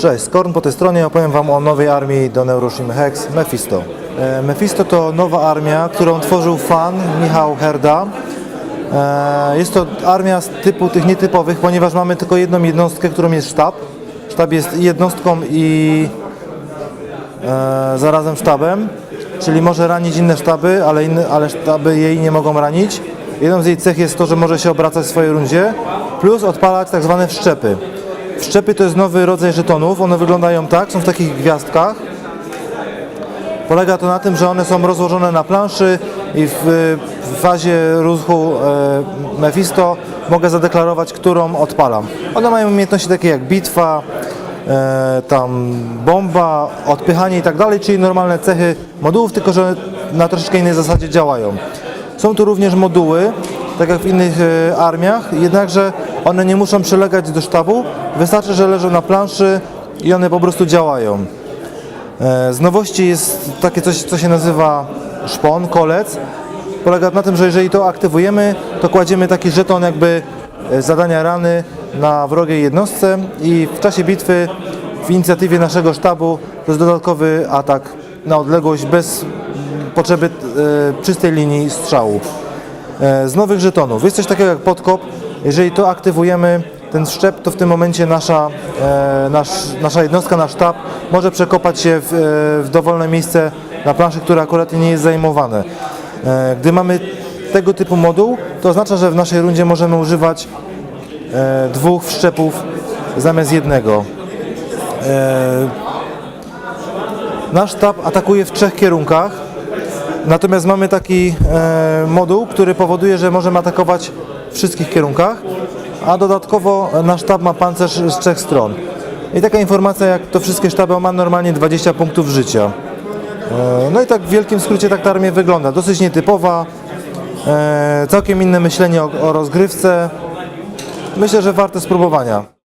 Cześć, Skorn po tej stronie opowiem Wam o nowej armii do Neuroshima Hex, Mephisto. E, Mephisto to nowa armia, którą tworzył fan Michał Herda. E, Jest to armia z typu tych nietypowych, ponieważ mamy tylko jedną jednostkę, którą jest sztab. Sztab jest jednostką i e, zarazem sztabem, czyli może ranić inne sztaby, ale, inne, ale sztaby jej nie mogą ranić. Jedną z jej cech jest to, że może się obracać w swojej rundzie, plus odpalać tak zwane wszczepy. Wszczepy to jest nowy rodzaj żetonów, one wyglądają tak, są w takich gwiazdkach. Polega to na tym, że one są rozłożone na planszy i w, w fazie ruchu e, Mephisto mogę zadeklarować, którą odpalam. One mają umiejętności takie jak bitwa, e, tam bomba, odpychanie i tak dalej, czyli normalne cechy modułów, tylko że na troszeczkę innej zasadzie działają. Są tu również moduły, tak jak w innych e, armiach, jednakże one nie muszą przylegać do sztabu, wystarczy, że leżą na planszy i one po prostu działają. E, Z nowości jest takie coś, co się nazywa szpon, kolec. Polega na tym, że jeżeli to aktywujemy, to kładziemy taki żeton jakby e, zadania rany na wrogiej jednostce i w czasie bitwy w inicjatywie naszego sztabu to jest dodatkowy atak na odległość bez potrzeby e, czystej linii strzału. Z nowych żetonów jest coś takiego jak podkop. Jeżeli to aktywujemy, ten szczep, to w tym momencie nasza, e, nasz, nasza jednostka, nasz sztab może przekopać się w, e, w dowolne miejsce na planszy, które akurat nie jest zajmowane. E, Gdy mamy tego typu moduł, to oznacza, że w naszej rundzie możemy używać e, dwóch wszczepów zamiast jednego. E, Nasz sztab atakuje w trzech kierunkach. Natomiast mamy taki e, moduł, który powoduje, że możemy atakować w wszystkich kierunkach, a dodatkowo nasz sztab ma pancerz z trzech stron. I taka informacja, jak to wszystkie sztaby, ma normalnie 20 punktów życia. E, no i tak w wielkim skrócie tak ta armia wygląda. Dosyć nietypowa, e, całkiem inne myślenie o, o rozgrywce. Myślę, że warte spróbowania.